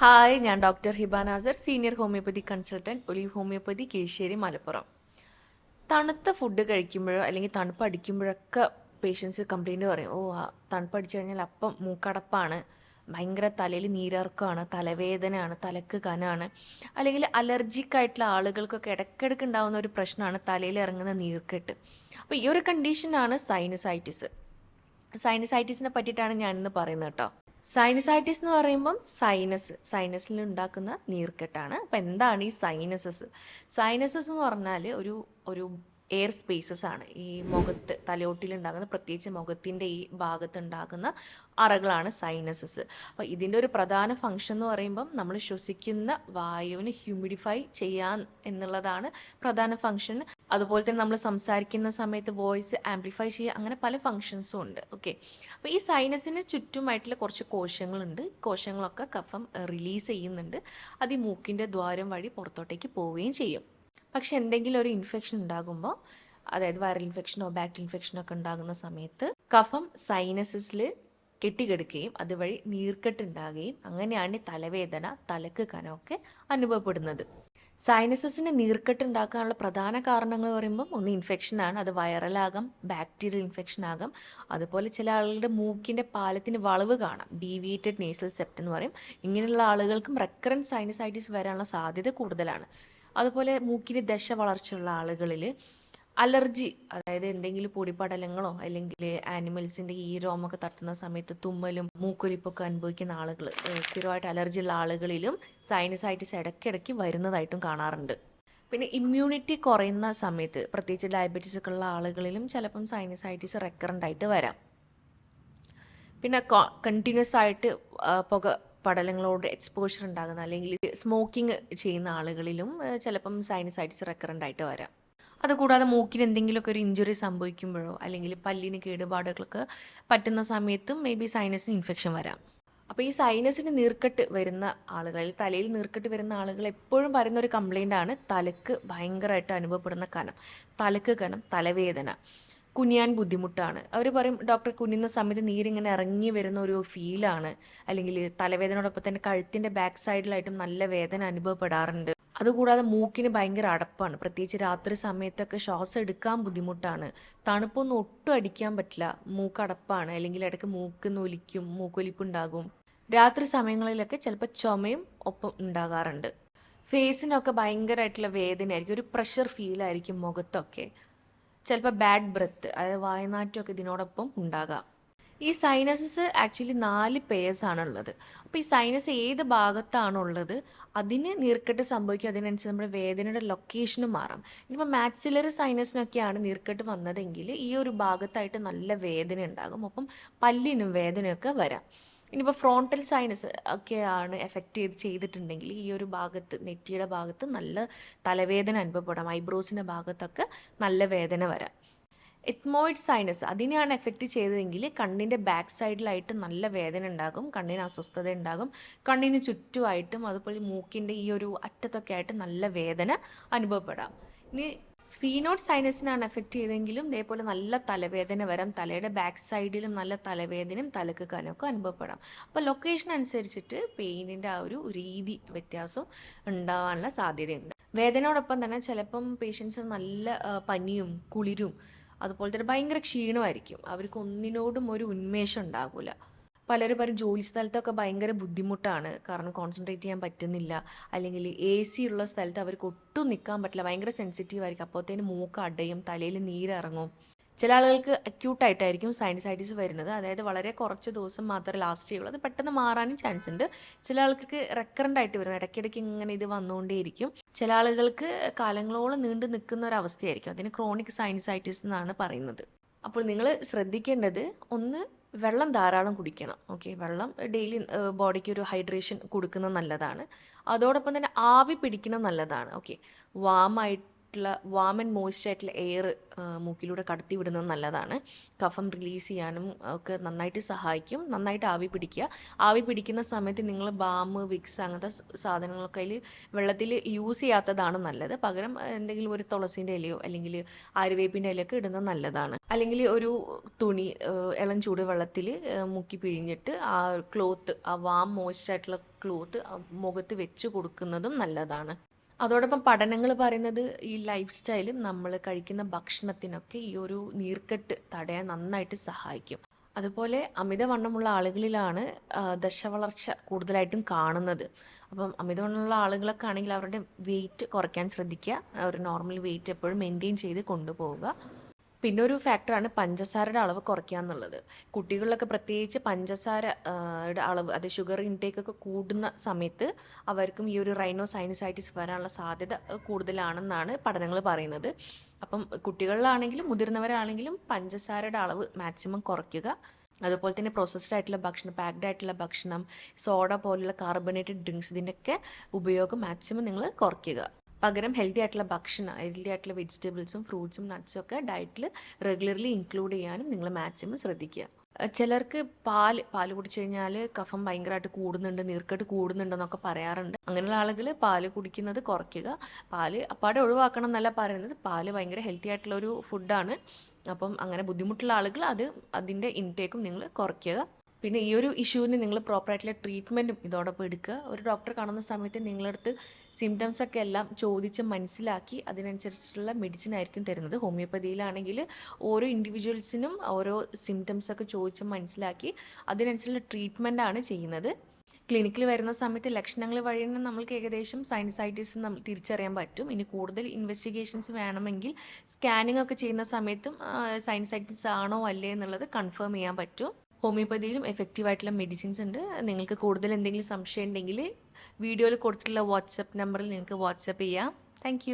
Hi ഞാൻ doctor Hiba Nasser senior homoeopathy consultant olive homoeopathy Kizhisseri Malappuram. തണുത്ത food കഴിക്കുമ്പോഴോ അല്ലെങ്കിൽ തണുപ്പ് അടിക്കുമ്പോഴൊക്കെ പേഷ്യൻസ് കംപ്ലയിന്റ് പറയും ഓ തണുപ്പ് അടിച്ചു കഴിഞ്ഞാൽ അപ്പം മൂക്കടപ്പാണ് ഭയങ്കര തലയിൽ നീരർക്കമാണ് തലവേദനയാണ് തലക്ക് കനാണ്. അല്ലെങ്കിൽ അലർജിക് ആയിട്ടുള്ള ആളുകൾക്കൊക്കെ ഇടയ്ക്കിടയ്ക്ക് ഉണ്ടാകുന്ന ഒരു പ്രശ്നമാണ് തലയിൽ ഇറങ്ങുന്ന നീർക്കെട്ട്. അപ്പോൾ ഈ ഒരു കണ്ടീഷനാണ് സൈനസൈറ്റിസ് സൈനസൈറ്റിസിനെ പറ്റിയിട്ടാണ് ഞാനിന്ന് പറയുന്നത് കേട്ടോ. സൈനസൈറ്റിസ് എന്ന് പറയുമ്പം സൈനസ് സൈനസിൽ ഉണ്ടാക്കുന്ന നീർക്കെട്ടാണ്. അപ്പം എന്താണ് ഈ സൈനസസ് സൈനസസ് എന്ന് പറഞ്ഞാൽ ഒരു ഒരു എയർ സ്പേസസ് ആണ്. ഈ മുഖത്ത് തലയോട്ടിലുണ്ടാകുന്ന പ്രത്യേകിച്ച് മുഖത്തിന്റെ ഈ ഭാഗത്ത് ഉണ്ടാകുന്ന അറകളാണ് സൈനസസ് അപ്പോൾ ഇതിന്റെ ഒരു പ്രധാന ഫംഗ്ഷൻ എന്ന് പറയുമ്പം നമ്മൾ ശ്വസിക്കുന്ന വായുവിനെ ഹ്യൂമിഡിഫൈ ചെയ്യാൻ എന്നുള്ളതാണ് പ്രധാന ഫംഗ്ഷൻ അതുപോലെ തന്നെ നമ്മൾ സംസാരിക്കുന്ന സമയത്ത് വോയിസ് ആംപ്ലിഫൈ ചെയ്യുക അങ്ങനെ പല ഫങ്ഷൻസും ഉണ്ട്. ഓക്കെ അപ്പോൾ ഈ സൈനസിന് ചുറ്റുമായിട്ടുള്ള കുറച്ച് കോശങ്ങളുണ്ട്. കോശങ്ങളൊക്കെ കഫം റിലീസ് ചെയ്യുന്നുണ്ട്. അത് ഈ മൂക്കിന്റെ ദ്വാരം വഴി പുറത്തോട്ടേക്ക് പോവുകയും ചെയ്യും. പക്ഷെ എന്തെങ്കിലും ഒരു ഇൻഫെക്ഷൻ ഉണ്ടാകുമ്പോൾ അതായത് വൈറൽ ഇൻഫെക്ഷനോ ബാക്ടീരിയൽ ഇൻഫെക്ഷനോ ഒക്കെ ഉണ്ടാകുന്ന സമയത്ത് കഫം സൈനസിൽ കെട്ടിക്കിടക്കുകയും അതുവഴി നീർക്കെട്ടുണ്ടാകുകയും അങ്ങനെയാണ് തലവേദന തലക്ക് കനമൊക്കെ അനുഭവപ്പെടുന്നത്. സൈനസസിന് നീർക്കെട്ട് ഉണ്ടാക്കാനുള്ള പ്രധാന കാരണങ്ങൾ എന്ന് പറയുമ്പോൾ ഒന്ന് ഇൻഫെക്ഷനാണ് അത് വൈറലാകാം ബാക്ടീരിയൽ ഇൻഫെക്ഷൻ ആകാം. അതുപോലെ ചില ആളുകളുടെ മൂക്കിന്റെ പാലത്തിന് വളവ് കാണാം ഡീവിയേറ്റഡ് നേസൽ സെപ്റ്റ് എന്ന് പറയും. ഇങ്ങനെയുള്ള ആളുകൾക്കും റെക്കറന്റ് സൈനസൈറ്റിസ് വരാനുള്ള സാധ്യത കൂടുതലാണ്. അതുപോലെ മൂക്കിന് ദശ വളർച്ചയുള്ള ആളുകളിൽ അലർജി അതായത് എന്തെങ്കിലും പൊടിപടലങ്ങളോ അല്ലെങ്കിൽ ആനിമൽസിന്റെ ഈ രോമൊക്കെ തട്ടുന്ന സമയത്ത് തുമ്മലും മൂക്കൊലിപ്പൊക്കെ അനുഭവിക്കുന്ന ആളുകൾ സ്ഥിരമായിട്ട് അലർജി ഉള്ള ആളുകളിലും സൈനസൈറ്റിസ് ഇടയ്ക്കിടയ്ക്ക് വരുന്നതായിട്ടും കാണാറുണ്ട്. പിന്നെ ഇമ്മ്യൂണിറ്റി കുറയുന്ന സമയത്ത് പ്രത്യേകിച്ച് ഡയബറ്റീസ് ഒക്കെ ഉള്ള ആളുകളിലും ചിലപ്പം സൈനസൈറ്റിസ് റെക്കറന്റ് ആയിട്ട് വരാം. പിന്നെ കണ്ടിന്യൂസ് ആയിട്ട് പുക പടലങ്ങളോട് എക്സ്പോഷർ ഉണ്ടാകുന്ന അല്ലെങ്കിൽ സ്മോക്കിംഗ് ചെയ്യുന്ന ആളുകളിലും ചിലപ്പം സൈനസൈറ്റിസ് റെക്കറന്റ് ആയിട്ട് വരാം. അതുകൂടാതെ മൂക്കിന് എന്തെങ്കിലുമൊക്കെ ഒരു ഇഞ്ചുറി സംഭവിക്കുമ്പോഴോ അല്ലെങ്കിൽ പല്ലിന് കേടുപാടുകളൊക്കെ പറ്റുന്ന സമയത്തും മേ ബി സൈനസിന് ഇൻഫെക്ഷൻ വരാം. അപ്പോൾ ഈ സൈനസിന് നീർക്കെട്ട് വരുന്ന ആളുകൾ തലയിൽ നീർക്കെട്ട് വരുന്ന ആളുകൾ എപ്പോഴും പറയുന്ന ഒരു കംപ്ലൈന്റ് ആണ് തലക്ക് ഭയങ്കരമായിട്ട് അനുഭവപ്പെടുന്ന കനം തലക്ക് കനം തലവേദന. കുനിയാൻ ബുദ്ധിമുട്ടാണ്. അവർ പറയും ഡോക്ടർ കുനിയുന്ന സമയത്ത് നീരിങ്ങനെ ഇറങ്ങി വരുന്ന ഒരു ഫീലാണ്. അല്ലെങ്കിൽ തലവേദനയോടൊപ്പം തന്നെ കഴുത്തിന്റെ ബാക്ക് സൈഡിലായിട്ടും നല്ല വേദന അനുഭവപ്പെടാറുണ്ട്. അതുകൂടാതെ മൂക്കിന് ഭയങ്കര അടപ്പാണ്. പ്രത്യേകിച്ച് രാത്രി സമയത്തൊക്കെ ശ്വാസം എടുക്കാൻ ബുദ്ധിമുട്ടാണ്. തണുപ്പൊന്നും ഒട്ടും അടിക്കാൻ പറ്റില്ല. മൂക്കടപ്പാണ് അല്ലെങ്കിൽ ഇടയ്ക്ക് മൂക്ക് നൊലിക്കും മൂക്കൊലിപ്പുണ്ടാകും. രാത്രി സമയങ്ങളിലൊക്കെ ചിലപ്പോൾ ചുമയും ഒപ്പം ഉണ്ടാകാറുണ്ട്. ഫേസിനൊക്കെ ഭയങ്കരമായിട്ടുള്ള വേദനയായിരിക്കും. ഒരു പ്രഷർ ഫീലായിരിക്കും മുഖത്തൊക്കെ. ചിലപ്പോൾ ബാഡ് ബ്രത്ത് അതായത് വായനാറ്റമൊക്കെ ഇതിനോടൊപ്പം ഉണ്ടാകാം. ഈ സൈനസസ് ആക്ച്വലി നാല് പേഴ്സ് ആണുള്ളത്. അപ്പോൾ ഈ സൈനസ് ഏത് ഭാഗത്താണുള്ളത് അതിന് നീർക്കെട്ട് സംഭവിക്കും. അതിനനുസരിച്ച് നമ്മുടെ വേദനയുടെ ലൊക്കേഷനും മാറാം. ഇനിയിപ്പോൾ മാക്സിലറി സൈനസിനൊക്കെയാണ് നീർക്കെട്ട് വന്നതെങ്കിൽ ഈ ഒരു ഭാഗത്തായിട്ട് നല്ല വേദന ഉണ്ടാകും. അപ്പം പല്ലിനും വേദനയൊക്കെ വരാം. ഇനിയിപ്പോൾ ഫ്രോണ്ടൽ സൈനസ് ഒക്കെയാണ് എഫക്റ്റ് ചെയ്ത് ചെയ്തിട്ടുണ്ടെങ്കിൽ ഈ ഒരു ഭാഗത്ത് നെറ്റിയുടെ ഭാഗത്ത് നല്ല തലവേദന അനുഭവപ്പെടാം. ഐബ്രോസിന്റെ ഭാഗത്തൊക്കെ നല്ല വേദന വരാം. എത്മോയിഡ് സൈനസ് അതിനെയാണ് എഫക്റ്റ് ചെയ്തതെങ്കിൽ കണ്ണിന്റെ ബാക്ക് സൈഡിലായിട്ട് നല്ല വേദന ഉണ്ടാകും കണ്ണിന് അസ്വസ്ഥത ഉണ്ടാകും കണ്ണിന് ചുറ്റുമായിട്ടും അതുപോലെ മൂക്കിന്റെ ഈ ഒരു അറ്റത്തൊക്കെ ആയിട്ട് നല്ല വേദന അനുഭവപ്പെടാം. ഇനി സ്ഫീനോഡ് സൈനസിനാണ് എഫക്റ്റ് ചെയ്തെങ്കിലും ഇതേപോലെ നല്ല തലവേദന വരാം. തലയുടെ ബാക്ക് സൈഡിലും നല്ല തലവേദനയും തലക്ക് കനമൊക്കെ അനുഭവപ്പെടാം. അപ്പോൾ ലൊക്കേഷൻ അനുസരിച്ചിട്ട് പെയിനിന്റെ ആ ഒരു രീതി വ്യത്യാസം ഉണ്ടാവാനുള്ള സാധ്യതയുണ്ട്. വേദനയോടൊപ്പം തന്നെ ചിലപ്പം പേഷ്യൻസ് നല്ല പനിയും കുളിരും അതുപോലെ തന്നെ ഭയങ്കര ക്ഷീണമായിരിക്കും. അവർക്ക് ഒന്നിനോടും ഒരു ഉന്മേഷം ഉണ്ടാകില്ല പലരും പറയും ജോലി സ്ഥലത്തൊക്കെ ഭയങ്കര ബുദ്ധിമുട്ടാണ്. കാരണം കോൺസെൻട്രേറ്റ് ചെയ്യാൻ പറ്റുന്നില്ല. അല്ലെങ്കിൽ എ സി ഉള്ള സ്ഥലത്ത് അവർക്ക് ഒട്ടും നിൽക്കാൻ പറ്റില്ല. ഭയങ്കര സെൻസിറ്റീവ് ആയിരിക്കും. അപ്പോഴത്തേന് മൂക്ക് അടയും തലയിൽ നീരിറങ്ങും. ചില ആളുകൾക്ക് അക്യൂട്ടായിട്ടായിരിക്കും സൈനസൈറ്റിസ് വരുന്നത്. അതായത് വളരെ കുറച്ച് ദിവസം മാത്രമേ ലാസ്റ്റ് ചെയ്യുള്ളൂ. അത് പെട്ടെന്ന് മാറാനും ചാൻസ് ഉണ്ട്. ചില ആൾക്ക് റെക്കറന്റ് ആയിട്ട് വരും. ഇടയ്ക്കിടയ്ക്ക് ഇങ്ങനെ ഇത് വന്നുകൊണ്ടേയിരിക്കും. ചില ആളുകൾക്ക് കാലങ്ങളോളം നീണ്ടു നിൽക്കുന്ന ഒരു അവസ്ഥയായിരിക്കും. അതിന് ക്രോണിക് സൈനസൈറ്റിസ് എന്നാണ് പറയുന്നത്. അപ്പോൾ നിങ്ങൾ ശ്രദ്ധിക്കേണ്ടത് ഒന്ന് വെള്ളം ധാരാളം കുടിക്കണം. ഓക്കെ വെള്ളം ഡെയിലി ബോഡിക്ക് ഒരു ഹൈഡ്രേഷൻ കൊടുക്കുന്നത് നല്ലതാണ്. അതോടൊപ്പം തന്നെ ആവി പിടിക്കുന്നത് നല്ലതാണ്. ഓക്കെ വാമായി ആയിട്ടുള്ള വാമൻ മോയ്സ്റ്റ് ആയിട്ടുള്ള എയർ മൂക്കിലൂടെ കടത്തി വിടുന്നത് നല്ലതാണ്. കഫം റിലീസ് ചെയ്യാനും ഒക്കെ നന്നായിട്ട് സഹായിക്കും. നന്നായിട്ട് ആവി പിടിക്കുക. ആവി പിടിക്കുന്ന സമയത്ത് നിങ്ങൾ ബാം വിക്സ് അങ്ങനത്തെ സാധനങ്ങളൊക്കെ അതിൽ വെള്ളത്തിൽ യൂസ് ചെയ്യാത്തതാണ് നല്ലത്. പകരം എന്തെങ്കിലും ഒരു തുളസിന്റെ ഇലയോ അല്ലെങ്കിൽ ആര്യവേപ്പിന്റെ ഇലയൊക്കെ ഇടുന്നത് നല്ലതാണ്. അല്ലെങ്കിൽ ഒരു തുണി ഇളം ചൂട് വെള്ളത്തിൽ മുക്കി പിഴിഞ്ഞിട്ട് ആ ക്ലോത്ത് ആ വാം മോയ്സ്റ്റ് ആയിട്ടുള്ള ക്ലോത്ത് മുഖത്ത് വെച്ച് കൊടുക്കുന്നതും നല്ലതാണ്. അതോടൊപ്പം പഠനങ്ങൾ പറയുന്നത് ഈ ലൈഫ് സ്റ്റൈലും നമ്മൾ കഴിക്കുന്ന ഭക്ഷണത്തിനൊക്കെ ഈ ഒരു നീർക്കെട്ട് തടയാൻ നന്നായിട്ട് സഹായിക്കും. അതുപോലെ അമിതവണ്ണമുള്ള ആളുകളിലാണ് ദശവളർച്ച കൂടുതലായിട്ടും കാണുന്നത്. അപ്പം അമിതവണ്ണമുള്ള ആളുകളൊക്കെ ആണെങ്കിൽ അവരുടെ വെയിറ്റ് കുറയ്ക്കാൻ ശ്രദ്ധിക്കുക ഒരു നോർമൽ വെയിറ്റ് എപ്പോഴും മെയിന്റെയിൻ ചെയ്ത് കൊണ്ടുപോവുക. പിന്നെ ഒരു ഫാക്ടറാണ് പഞ്ചസാരയുടെ അളവ് കുറയ്ക്കുക എന്നുള്ളത്. കുട്ടികളിലൊക്കെ പ്രത്യേകിച്ച് പഞ്ചസാരയുടെ അളവ് അത് ഷുഗർ ഇൻടേക്ക് ഒക്കെ കൂടുന്ന സമയത്ത് അവർക്കും ഈ ഒരു റൈനോ സൈനസൈറ്റിസ് വരാനുള്ള സാധ്യത കൂടുതലാണെന്നാണ് പഠനങ്ങൾ പറയുന്നത്. അപ്പം കുട്ടികളിലാണെങ്കിലും മുതിർന്നവരാണെങ്കിലും പഞ്ചസാരയുടെ അളവ് മാക്സിമം കുറയ്ക്കുക. അതുപോലെ തന്നെ പ്രോസസ്ഡ് ആയിട്ടുള്ള ഭക്ഷണം പാക്ഡ് ആയിട്ടുള്ള ഭക്ഷണം സോഡ പോലുള്ള കാർബണേറ്റഡ് ഡ്രിങ്ക്സ് ഇതിന്റെയൊക്കെ ഉപയോഗം മാക്സിമം നിങ്ങൾ കുറയ്ക്കുക. പകരം ഹെൽത്തി ആയിട്ടുള്ള ഭക്ഷണം ഹെൽത്തി ആയിട്ടുള്ള വെജിറ്റബിൾസും ഫ്രൂട്ട്സും നട്ട്സും ഒക്കെ ഡയറ്റിൽ റെഗുലർലി ഇൻക്ലൂഡ് ചെയ്യാനും നിങ്ങൾ മാക്സിമം ശ്രദ്ധിക്കുക. ചിലർക്ക് പാൽ പാൽ കുടിച്ചു കഴിഞ്ഞാൽ കഫം ഭയങ്കരമായിട്ട് കൂടുന്നുണ്ട് നീർക്കെട്ട് കൂടുന്നുണ്ടെന്നൊക്കെ പറയാറുണ്ട്. അങ്ങനെയുള്ള ആളുകൾ പാൽ കുടിക്കുന്നത് കുറയ്ക്കുക. പാൽ അപ്പാടെ ഒഴിവാക്കണം എന്നല്ല പറയുന്നത്. പാൽ ഭയങ്കര ഹെൽത്തി ആയിട്ടുള്ള ഒരു ഫുഡാണ് അപ്പം അങ്ങനെ ബുദ്ധിമുട്ടുള്ള ആളുകൾ അത് അതിന്റെ ഇൻടേക്കും നിങ്ങൾ കുറയ്ക്കുക. പിന്നെ ഈ ഒരു ഇഷ്യൂവിന് നിങ്ങൾ പ്രോപ്പറായിട്ടുള്ള ട്രീറ്റ്മെന്റും ഇതോടൊപ്പം എടുക്കുക. ഒരു ഡോക്ടർ കാണുന്ന സമയത്ത് നിങ്ങളടുത്ത് സിംറ്റംസ് ഒക്കെ എല്ലാം ചോദിച്ച് മനസ്സിലാക്കി അതിനനുസരിച്ചുള്ള മെഡിസിൻ ആയിരിക്കും തരുന്നത്. ഹോമിയോപ്പതിയിലാണെങ്കിൽ ഓരോ ഇൻഡിവിജ്വൽസിനും ഓരോ സിംറ്റംസ് ഒക്കെ ചോദിച്ച് മനസ്സിലാക്കി അതിനനുസരിച്ചുള്ള ട്രീറ്റ്മെന്റ് ആണ് ചെയ്യുന്നത്. ക്ലിനിക്കിൽ വരുന്ന സമയത്ത് ലക്ഷണങ്ങൾ വഴി തന്നെ നമ്മൾക്ക് ഏകദേശം സൈനസൈറ്റിസ് നമ്മൾ തിരിച്ചറിയാൻ പറ്റും. ഇനി കൂടുതൽ ഇൻവെസ്റ്റിഗേഷൻസ് വേണമെങ്കിൽ സ്കാനിംഗ് ഒക്കെ ചെയ്യുന്ന സമയത്തും സൈനസൈറ്റിസ് ആണോ അല്ലേ എന്നുള്ളത് കൺഫേം ചെയ്യാൻ പറ്റും. ഹോമിയോപ്പതിയിലും എഫക്റ്റീവ് ആയിട്ടുള്ള മെഡിസിൻസ് ഉണ്ട്. നിങ്ങൾക്ക് കൂടുതൽ എന്തെങ്കിലും സംശയം ഉണ്ടെങ്കിൽ വീഡിയോയിൽ കൊടുത്തിട്ടുള്ള വാട്സപ്പ് നമ്പറിൽ നിങ്ങൾക്ക് വാട്സപ്പ് ചെയ്യാം. താങ്ക്